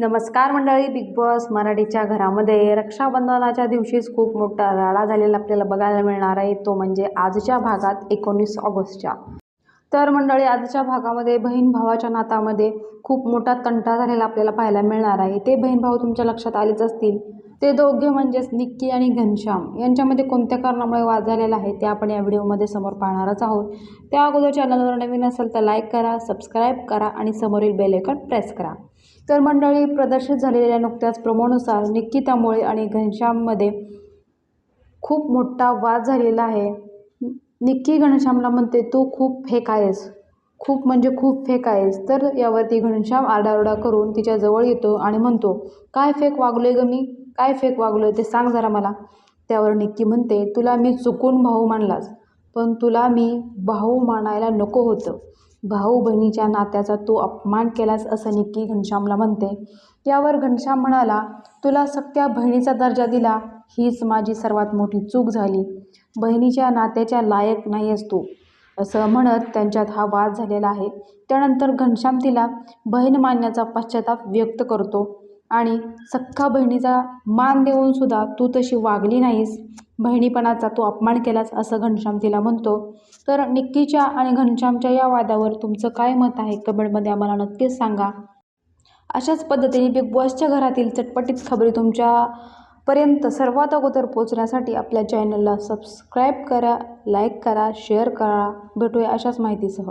नमस्कार मंडळी big boss मराठीच्या घरामध्ये रक्षाबंधनाच्या दिवशीच खूप मोठा राडा झालेला आपल्याला बघायला मिळणार आहे. तो म्हणजे आजच्या भागात एकोणीस ऑगस्टच्या. तर मंडळी आजच्या भागामध्ये बहीण भावाच्या नातामध्ये खूप मोठा तंटा झालेला आपल्याला पाहायला मिळणार आहे. ते बहीण भाऊ तुमच्या लक्षात आलेच असतील. ते दोघे म्हणजेच निक्की आणि घनश्याम यांच्यामध्ये कोणत्या कारणामुळे वाद झालेला आहे ते आपण या व्हिडिओमध्ये समोर पाहणारच आहोत. त्या अगोदर चॅनलवर नवीन असेल तर लाईक करा सबस्क्राईब करा आणि समोरील बेलेकन प्रेस करा. तर मंडळी प्रदर्शित झालेल्या नुकत्याच प्रमोनुसार निक्की तांबोळे आणि घनश्याममध्ये खूप मोठा वाद झालेला आहे. निक्की घनश्यामला म्हणते तू खूप फेक आहेस. खूप म्हणजे खूप फेक आहेस. तर यावरती घनश्याम आरडाओरडा करून तिच्याजवळ येतो आणि म्हणतो काय फेक वागलोय ग मी? काय फेक वागलोय ते सांग जरा मला. त्यावर निक्की म्हणते तुला मी चुकून भाऊ मानलास पण तुला मी भाऊ मानायला नको होतं. भाऊ बहिणीच्या नात्याचा तू अपमान केलास असं निक्की घनश्यामला म्हणते. यावर घनश्याम म्हणाला तुला सक्त्या बहिणीचा दर्जा दिला. हीच माझी सर्वात मोठी चूक झाली. बहिणीच्या नात्याच्या लायक नाही असतो असं म्हणत त्यांच्यात हा वाद झालेला आहे. त्यानंतर घनश्याम तिला बहीण मानण्याचा पश्चाताप व्यक्त करतो आणि सख्खा बहिणीचा मान देऊनसुद्धा तू तशी वागली नाहीस. बहिणीपणाचा तू अपमान केलास असं घनश्याम तिला म्हणतो. तर निक्कीच्या आणि घनश्यामच्या या वादावर तुमचं काय मत आहे? कमेंटमध्ये आम्हाला नक्कीच सांगा. अशाच पद्धतीने बिग बॉसच्या घरातील चटपटीत खबरी तुमच्या पर्यंत सर्वात अगोदर पोचण्यासाठी आपल्या चॅनलला सबस्क्राईब करा लाईक करा शेअर करा. भेटूया अशाच माहितीसह.